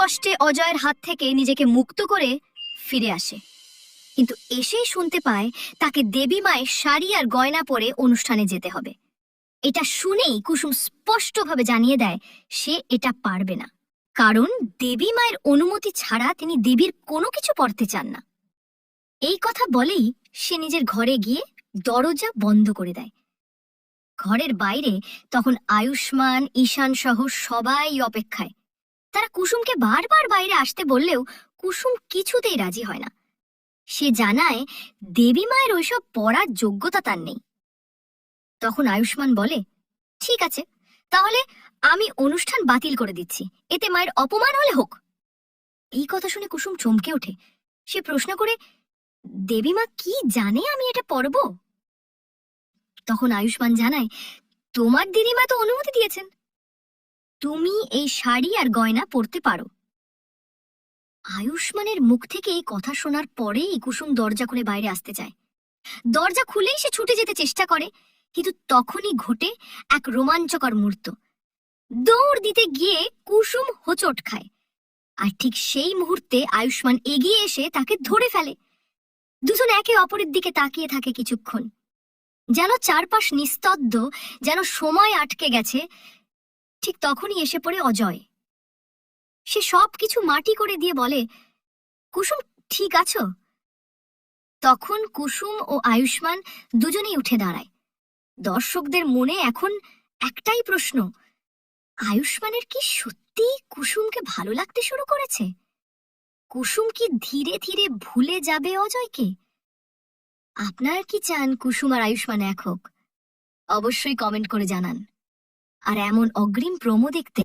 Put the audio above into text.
কষ্টে অজয়ের হাত থেকে নিজেকে মুক্ত করে ফিরে আসে। কিন্তু এসেই শুনতে পায় তাকে দেবী মায়ের শাড়ি আর গয়না পরে অনুষ্ঠানে যেতে হবে। এটা শুনেই কুসুম স্পষ্টভাবে জানিয়ে দেয়, সে এটা পারবে না। কারণ দেবী মায়ের অনুমতি ছাড়া তিনি দেবীর কোনো কিছু পড়তে চান না। এই কথা বলেই সে নিজের ঘরে গিয়ে দরজা বন্ধ করে দেয়। ঘরের বাইরে তখন আয়ুষ্মান, ঈশান সহ সবাই অপেক্ষায়। তারা কুসুমকে বারবার বাইরে আসতে বললেও কুসুম কিছুতেই রাজি হয় না। সে জানায়, দেবী মায়ের ওইসব পড়ার যোগ্যতা তার নেই। তখন আয়ুষ্মান বলে, ঠিক আছে, তাহলে আমি অনুষ্ঠান বাতিল করে দিচ্ছি। এতে মায়ের অপমান হলে হোক। এই কথা শুনে কুসুম চমকে ওঠে। সে প্রশ্ন করে দেবীমা কি জানে আমি এটা পড়ব? তখন আয়ুষ্মান জানায়, তোমার দিদিমা তো অনুমতি দিয়েছেন। তুমি এই শাড়ি আর গয়না পরতে পারো। আয়ুষ্মানের মুখ থেকে এই কথা শোনার পরেই কুসুম দরজা খুলে বাইরে আসতে চায়। দরজা খুলেই সে ছুটে যেতে চেষ্টা করে, কিন্তু তখনই ঘটে এক রোমাঞ্চকর মুহূর্ত। দৌড় দিতে গিয়ে কুসুম হোচট খায়, আর ঠিক সেই মুহূর্তে আয়ুষ্মান এগিয়ে এসে তাকে ধরে ফেলে। দুজন একে অপরের দিকে তাকিয়ে থাকে কিছুক্ষণ। যেন চারপাশ নিস্তব্ধ, যেন সময় আটকে গেছে ঠিক তখনই এসে পড়ে অজয়। সে সব কিছু মাটি করে দিয়ে বলে, কুসুম, ঠিক আছো? তখন কুসুম ও আয়ুষ্মান দুজনেই উঠে দাঁড়ায়। দর্শকদের মনে এখন একটাই প্রশ্ন, আয়ুষ্মানের কি সত্যি কুসুমকে ভালো লাগতে শুরু করেছে? কুসুম কি ধীরে ধীরে ভুলে যাবে অজয়কে? আপনার কি চান কুসুম আর আয়ুষ্মান এক হোক? অবশ্যই কমেন্ট করে জানান। আর এমন অগ্রিম প্রোমো দেখতে